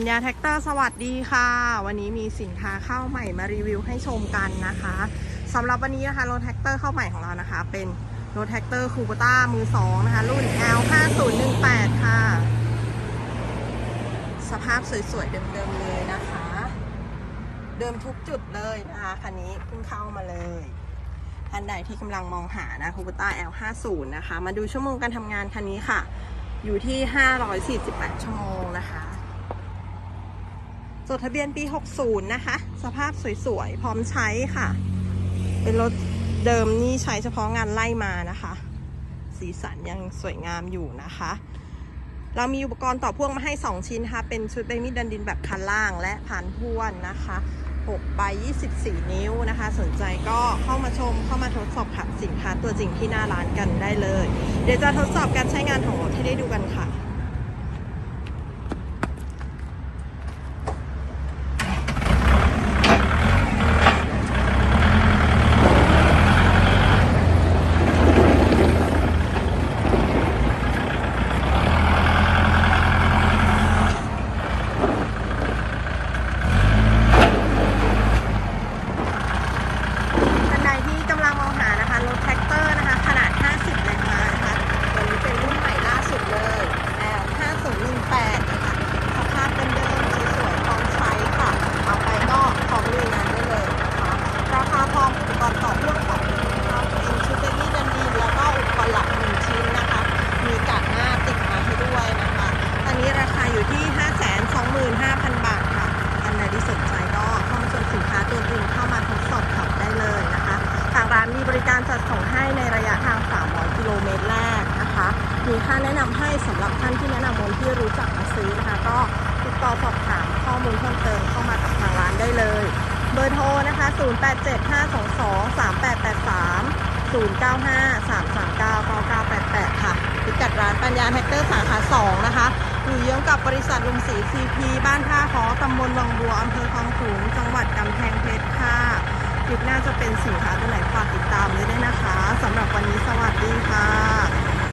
ปัญญาแท็กเตอร์สวัสดีค่ะ วันนี้มีสินค้าเข้าใหม่มารีวิวให้ชมกันนะคะสำหรับวันนี้นะคะรถแท็กเตอร์เข้าใหม่ของเรานะคะ เป็นรถแท็กเตอร์คูปต้ามือสองนะคะ รุ่น L5018 ค่ะ สภาพสวยๆ เดิมๆ เลยนะคะ เดิมทุกจุดเลยนะคะคันนี้เพิ่งเข้ามาเลยท่านใดที่กำลังมองหานะคูปต้า L50 นะคะ มาดูชั่วโมงการทำงานคันนี้ค่ะ อยู่ที่ 548 ชั่วโมงนะคะ จดทะเบียนปี 60 นะคะ สภาพสวยๆ พร้อมใช้ค่ะ เป็นรถเดิมนี่ใช้เฉพาะงานไล่มานะคะ สีสันยังสวยงามอยู่นะคะ เรามีอุปกรณ์ต่อพ่วงมาให้ 2 ชิ้นนะคะเป็นชุดใบมีดดันดินแบบคันล่างและผ่านพ่วนนะคะ6ใบ24 นิ้วนะคะ สนใจก็เข้ามาชมเข้ามาทดสอบขับสินค้าตัวจริงที่หน้าร้านกันได้เลย เดี๋ยวจะทดสอบการใช้งานของรถให้ได้ดูกันค่ะ ท่านใดที่กำลังมองหานะคะรถแท็กเตอร์นะคะ ขนาด 50 แรงม้านะคะตัวนี้เป็นรุ่นใหม่ล่าสุดเลย L 5018นะคะสภาพเดิมๆสวยๆพร้อมใช้ค่ะ เอาไปก็พร้อมลุยงานได้เลยนะคะราคาพร้อมอุปกรณ์ต่อพ่วงของเราเป็นชุดเบบี้ดันดีแล้วก็อุปกรณ์หลักหนึ่งชิ้นนะคะ มีกาดหน้าติดมาให้ด้วยนะคะอันนี้ราคาอยู่ที่ 525,000 บาทค่ะท่านใดที่สนใจก็เข้ามาชมสินค้าตัวจริงเข้ามาทดสอบขับได้เลยนะคะ ทางร้านมีบริการจัดส่งให้ในระยะทาง 300 กิโลเมตรแรกนะคะ มี ค่าแนะนำให้สำหรับท่านที่แนะนำคนที่รู้จักมาซื้อนะคะ ก็ติดต่อสอบถามข้อมูลเพิ่มเติมเข้ามากับทางร้านได้เลย เบอร์โทรนะคะ 0875223883 0953399988 ค่ะพิกัดร้านปัญญาแท็กเตอร์สาขา 2 นะคะ อยู่เยื้องกับบริษัทลุงศรีซีพีบ้านท่าขอตำบลวังบัวอำเภอคลองขลุงจังหวัดกำแพงเพชรค่ะคลิปหน้าจะเป็นสินค้าตัวไหน